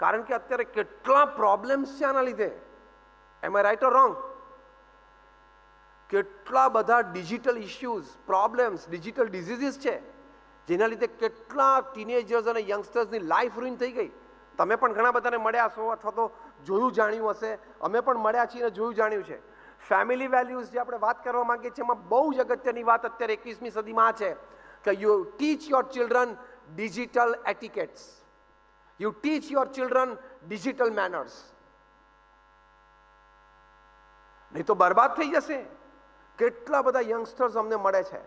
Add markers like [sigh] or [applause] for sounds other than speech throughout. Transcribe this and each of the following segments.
કારણ કે અત્યારે કેટલા પ્રોબ્લેમ્સ છે આના લીધે. એમ આઈ રાઈટ ઓર રોંગ કેટલા બધા digital issues problems digital diseases છે, જેના લીધે કેટલા ટીનેજર્સ અને યંગસ્ટર્સની લાઈફ રૂઇન થઈ ગઈ. તમે પણ ઘણા બધાને મળ્યા છો અથવા તો જોયું જાણ્યું હશે. અમે પણ મળ્યા છીએ અને જોયું જાણ્યું છે. ફેમિલી વેલ્યુઝ જે આપણે વાત કરવા માંગીએ છીએ, એમાં બહુ જ અગત્યની વાત અત્યારે એકવીસમી સદીમાં છે. કે you teach your children digital etiquettes you teach your children digital manners નહીં તો બરબાદ થઈ જશે. કેટલા બધા યંગસ્ટર્સ અમને મળે છે.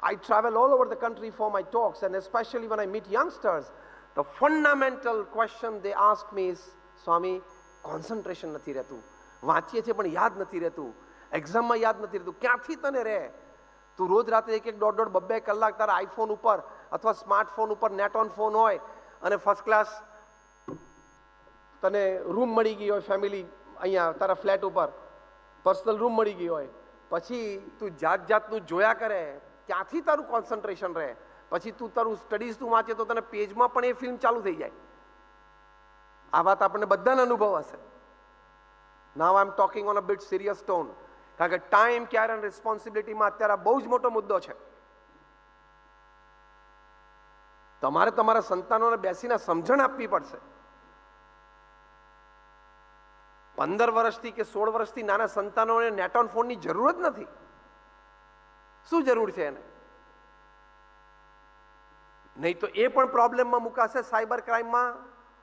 I travel all over the country for my talks and especially when I meet youngsters the fundamental question they ask me Swami concentration નથી રહેતું. વાંચીએ છીએ પણ યાદ નથી રહેતું. એક્ઝામમાં યાદ નથી રહેતું. ક્યાંથી તને રહે? તું રોજ રાત્રે એક એક દોઢ દોઢ બબ્બે કલાક તારા આઈફોન ઉપર અથવા સ્માર્ટફોન ઉપર નેટ ઓન ફોન હોય અને ફર્સ્ટ ક્લાસ તને રૂમ મળી ગઈ હોય ફેમિલી અહીંયા, તારા ફ્લેટ ઉપર. પર્સનલ રૂમ મળી ગઈ હોય. પછી તું જાત જાતનું જોયા કરે ક્યાંથી તારું કોન્સન્ટ્રેશન રહે. પછી તું તારું સ્ટડીઝ તું વાંચે તો તને પેજમાં પણ એ ફિલ્મ ચાલુ થઈ જાય. આ વાત આપણને બધાને અનુભવ હશે. Now I am talking on a bit serious tone કારણ કે ટાઈમ કેર એન્ડ રિસ્પોન્સિબિલિટીમાં અત્યારે બહુ જ મોટો મુદ્દો છે. તમારે તમારા સંતાનોને બેસીને સમજણ આપવી પડશે. પંદર વર્ષથી કે સોળ વર્ષથી નાના સંતાનોને નેટ ઓન ફોનની જરૂર જ નથી. શું જરૂર છે એને? નહીં તો એ પણ પ્રોબ્લેમમાં મુકાશે સાયબર ક્રાઇમમાં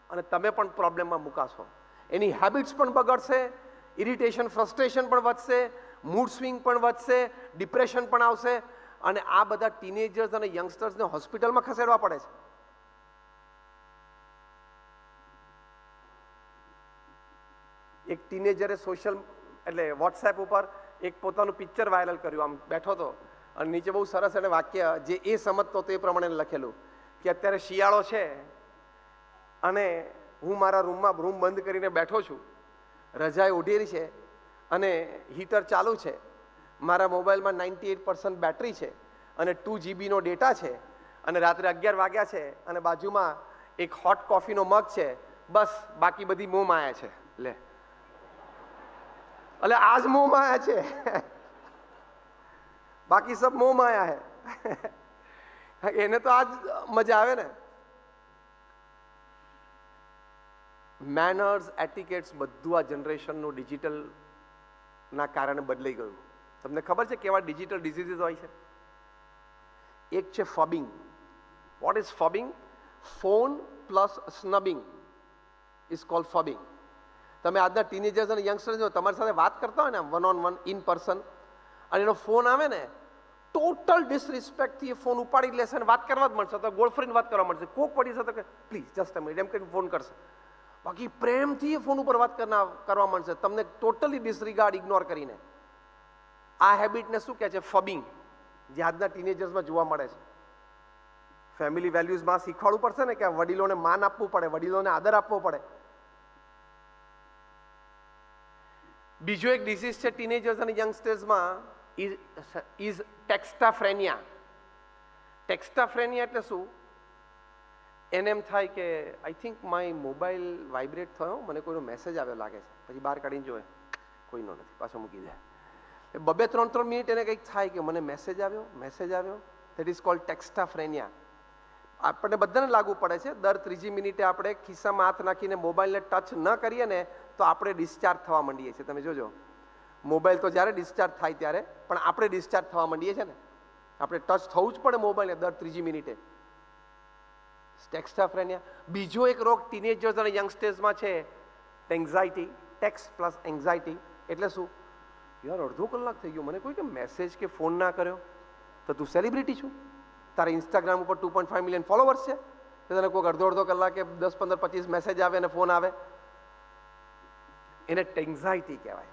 અને તમે પણ પ્રોબ્લેમમાં મુકાશો. એની હેબિટ્સ પણ બગડશે, ઇરિટેશન, ફ્રસ્ટ્રેશન પણ વધશે, મૂડ સ્વિંગ પણ વધશે, ડિપ્રેશન પણ આવશે. અને આ બધા ટીનેજર્સ અને યંગસ્ટર્સને હોસ્પિટલમાં ખસેડવા પડે છે. એક ટીનેજરે સોશિયલ એટલે વોટ્સએપ ઉપર એક પોતાનું પિક્ચર વાયરલ કર્યું, આમ બેઠો હતો અને નીચે બહુ સરસ એને વાક્ય, જે એ સમજતો તે પ્રમાણે લખેલું, કે અત્યારે શિયાળો છે, અને હું મારા રૂમમાં રૂમ બંધ કરીને બેઠો છું, રજાએ ઓઢેલી છે, અને હીટર ચાલુ છે મારા મોબાઈલમાં નાઇન્ટી એટ પર્સન્ટ બેટરી છે અને ટુ જીબીનો ડેટા છે અને રાત્રે અગિયાર વાગ્યા છે અને બાજુમાં એક હોટ કોફીનો મગ છે. બસ, બાકી બધી મોં માયા છે. લે. એટલે આજ મોં માયા છે. [laughs] બાકી સબ મોં માયા હે. [laughs] એને તો આજ મજા આવે ને. મેનર્સ એટિકેટ્સ બધું આ જનરેશનનું ડિજિટલ ના કારણે બદલાઈ ગયું. તમને ખબર છે કેવા ડિજિટલ ડિઝીઝીસ હોય છે? એક છે phubbing what is phubbing phone plus snubbing is call phubbing તમે આજના ટીનેજર્સ અને યંગસ્ટર્સ જો તમારી સાથે વાત કરતા હોય ને one on one in person અને એનો ફોન આવે ને ટોટલ ડિસરિસ્પેક્ટથી એ ફોન ઉપાડી લેશે અને વાત કરવા જ મળશે. તો ગોળફરીને વાત કરવા મળશે. કોક પડી શકે કે પ્લીઝ જસ્ટ મિનિટ એમ કરીને ફોન કરશે. બાકી પ્રેમથી એ ફોન ઉપર વાત કરવા મળશે. તમને ટોટલી ડિસરિગાર્ડ ઇગ્નોર કરીને. આ હેબિટને શું કહે છે? ફબિંગ. જે આજના ટીનેજર્સમાં જોવા મળે છે. ફેમિલી વેલ્યુઝમાં શીખવાડવું પડશે ને કે વડીલોને માન આપવું પડે, વડીલોને આદર આપવો પડે. બીજો એક ડિસીઝ છે ટીનેજર્સ અને યંગસ્ટર્સમાં ઇઝ ઇઝ ટેક્સ્ટાફ્રેનિયા ટેક્સ્ટાફ્રેનિયા એટલે શું? એને એમ થાય કે I think my mobile vibrate થયો, મને કોઈનો મેસેજ આવ્યો લાગે છે. પછી બહાર કાઢીને જોવે. કોઈનો નથી, પાછો મૂકી દે. બબે ત્રણ ત્રણ મિનિટ એને કંઈક થાય કે મને મેસેજ આવ્યો મેસેજ આવ્યો. દેટ ઇઝ કોલ્ડ ટેક્સ્ટાફ્રેનિયા આપણને બધાને લાગુ પડે છે, દર ત્રીજી મિનિટે આપણે ખિસ્સામાં હાથ નાખીને મોબાઈલને ટચ ન કરીએ ને તો આપણે ડિસ્ચાર્જ થવા માંડીએ છીએ. તમે જોજો. મોબાઈલ તો જ્યારે ડિસ્ચાર્જ થાય ત્યારે, પણ આપણે ડિસ્ચાર્જ થવા માંડીએ છીએ ને. આપણે ટચ થવું જ પડે મોબાઈલને દર ત્રીજી મિનિટે. ટેક્સ્ટાફ્રેનિયા બીજો એક રોગ ટીનેજર્સ અને યંગસ્ટર્સમાં છે એન્ઝાયટી ટેક્સ પ્લસ એન્ઝાઇટી એટલે શું? યાર, અડધો કલાક થઈ ગયો. મને કોઈ કે મેસેજ કે ફોન ના કર્યો? તો તું સેલિબ્રિટી છું? તારા ઇન્સ્ટાગ્રામ ઉપર two point five million followers છે? તો તને કોઈક અડધો અડધો કલાકે દસ, પંદર, પચીસ મેસેજ આવે અને ફોન આવે? એને ટેન્ઝાઇટી કહેવાય.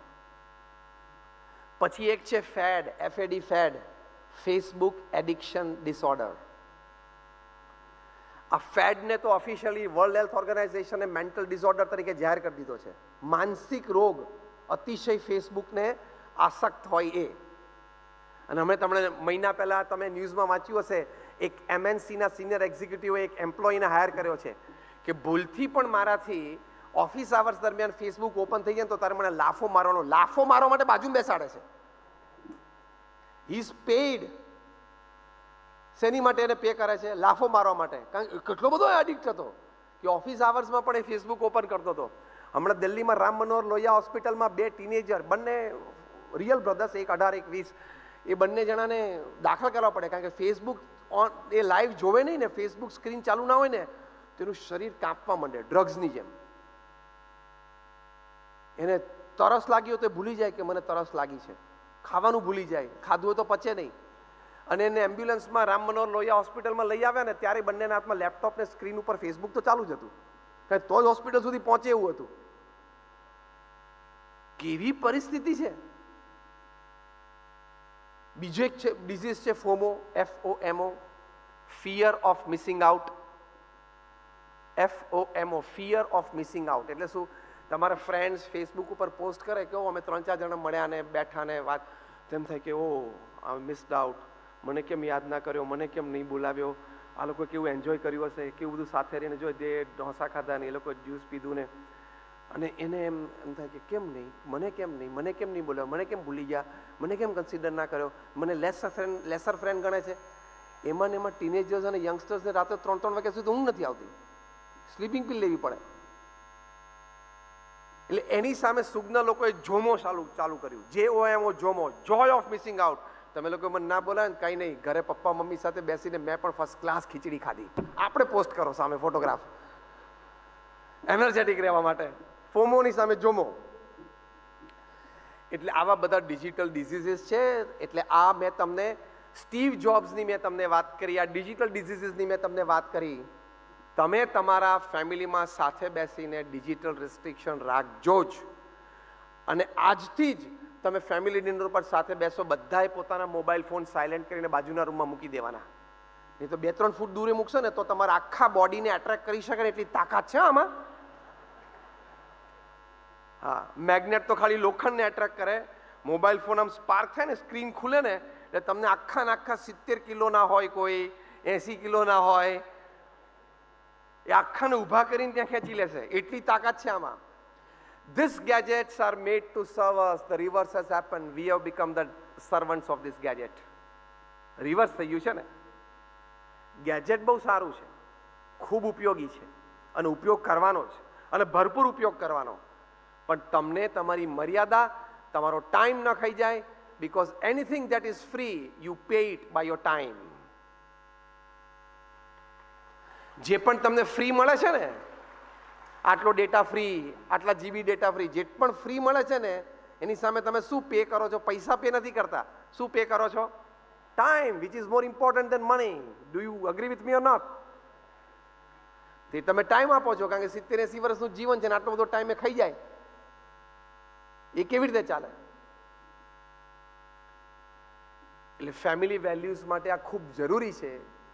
પછી એક છે FAD FAD FAD Facebook addiction disorder આ ફેડને તો ઓફિશિયલી વર્લ્ડ હેલ્થ ઓર્ગેનાઇઝેશને મેન્ટલ ડિસઓર્ડર તરીકે જાહેર કરી દીધો છે. માનસિક રોગ અતિશય ફેસબુકને આસક્ત હોય એ. અને હમણાં તમને મહિના પહેલાં તમે ન્યૂઝમાં વાંચ્યું હશે, એક એમએનસીના સિનિયર એક્ઝિક્યુટિવે એક એમ્પ્લોયીને હાયર કર્યો છે કે ભૂલથી પણ મારાથી ઓફિસ આવર્સ દરમિયાન ફેસબુક ઓપન થઈ જાય તો તારે મને લાફો મારવાનો, લાફો મારવા માટે બાજુમાં બેસાડે છે. ઇઝ પેઇડ શેની માટે એને પે કરે છે? લાફો મારવા માટે. કારણ કેટલો બધો એડિક્ટ હતો કે ઓફિસ આવર્સમાં પણ એ ફેસબુક ઓપન કરતો હતો. હમણાં દિલ્હીમાં રામ મનોહર લોહિયા હોસ્પિટલમાં બે ટીનેજર બંને રિયલ બ્રધર્સ એક અઢાર, એક વીસ, એ બંને જણાને દાખલ કરવા પડે. કારણ કે ફેસબુક ઓન એ લાઈવ જોવે નહીં ને ફેસબુક સ્ક્રીન ચાલુ ના હોય ને તેનું શરીર કાંપવા માંડે ડ્રગ્સની જેમ. એને તરસ લાગી હોય તો એ ભૂલી જાય કે મને તરસ લાગી છે. ખાવાનું ભૂલી જાય, ખાધું હોય તો પચે નહીં. અને એને એમ્બ્યુલન્સમાં રામ મનોહર લોહિયા હોસ્પિટલમાં લઈ આવ્યા ને, ત્યારે બંનેના હાથમાં લેપટોપ ને સ્ક્રીન ઉપર ફેસબુક તો ચાલુ જ હતું. કારણ તો જ હોસ્પિટલ સુધી પહોંચે એવું હતું. કેવી પરિસ્થિતિ છે? બીજો એક છે ડિઝીઝ છે FOMO F O MO fear of missing out F O MO fear of missing out એટલે શું? તમારા ફ્રેન્ડ્સ ફેસબુક ઉપર પોસ્ટ કરે કે અમે ત્રણ ચાર જણા મળ્યા ને બેઠા ને વાત. તેમ થાય કે ઓ આ મિસ્ડ આઉટ મને કેમ યાદ ના કર્યો? મને કેમ નહીં બોલાવ્યો? આ લોકો કેવું એન્જોય કર્યું હશે? કેવું બધું સાથે રહીને જો જે ઢોસા ખાધા ને એ લોકો જ્યુસ પીધું ને અને એને એમ એમ થાય કે કેમ નહીં? મને કેમ નહીં? મને કેમ નહીં બોલ્યો મને કેમ ભૂલી ગયા? મને કેમ કન્સિડર ના કર્યો? મને લેસર ફ્રેન્ડ લેસર ફ્રેન્ડ ગણે છે? એમાં ને એમાં ટીનેજર્સ અને યંગસ્ટર્સને રાતે ત્રણ ત્રણ વાગ્યા સુધી ઊંઘ નથી આવતી. સ્લીપિંગ પિલ લેવી પડે. એટલે એની સામે સુગ્ન લોકોએ જોમો ચાલુ ચાલુ કર્યું. J O M O JOMO. Joy of missing out તમે લોકો મને ના બોલાય ને કંઈ નહીં. ઘરે પપ્પા, મમ્મી સાથે બેસીને મેં પણ ફર્સ્ટ ક્લાસ ખીચડી ખાધી. આપણે પોસ્ટ કરો સામે ફોટોગ્રાફ એનર્જેટિક રહેવા માટે. ફોમોની સામે જોમો. એટલે આવા બધા ડિજિટલ ડિઝીઝીસ છે, એટલે આ મેં તમને સ્ટીવ જોબ્સની મેં તમને વાત કરી, આ ડિજિટલ ડિઝીઝીસની મેં તમને વાત કરી. તમે તમારા ફેમિલીમાં સાથે બેસીને ડિજિટલ રિસ્ટ્રિક્શન રાખજો જ. અને આજથી જ તમે ફેમિલી ડિનર પર સાથે બેસો, બધાએ પોતાના મોબાઈલ ફોન સાયલેન્ટ કરીને બાજુના રૂમમાં મૂકી દેવાના. નહીં તો બે ત્રણ ફૂટ દૂરે મૂકશો ને તો તમારા આખા બોડીને એટ્રેક્ટ કરી શકે એટલી તાકાત છે આમાં. હા મેગ્નેટ તો ખાલી લોખંડને એટ્રેક્ટ કરે. મોબાઈલ ફોન આમ સ્પાર્ક થાય ને સ્ક્રીન ખુલે ને, એટલે તમને આખા ને આખા સિત્તેર કિલોના હોય કોઈ, એંસી કિલોના હોય. એ આખાને ઊભા કરીને ત્યાં ખેંચી લેશે. એટલી તાકાત છે આમાં. This gadgets are made to serve us the reverse has happen we have become the servants of this gadget reverse થઈ ગયું છે ને? ગેજેટ બહુ સારું છે. ખૂબ ઉપયોગી છે. અને ઉપયોગ કરવાનો છે અને ભરપૂર ઉપયોગ કરવાનો. પણ તમને તમારી મર્યાદા, તમારો ટાઈમ ન ખાઈ જાય because anything that is free you pay it by your time જે પણ તમને ફ્રી મળે છે ને, આટલો ડેટા ફ્રી આટલા જીબી ડેટા ફ્રી જે પણ ફ્રી મળે છે ને, એની સામે તમે શું પે કરો છો? પૈસા પે નથી કરતા. શું પે કરો છો? Time which is more important than money do you agree with me or not તે તમે ટાઈમ આપો છો, કારણ કે સિત્તેર એસી વર્ષનું જીવન છે ને, આટલો બધો ટાઈમ એ ખાઈ જાય. એ કેવી રીતે ચાલે? એટલે ફેમિલી વેલ્યુઝ માટે આ ખૂબ જરૂરી છે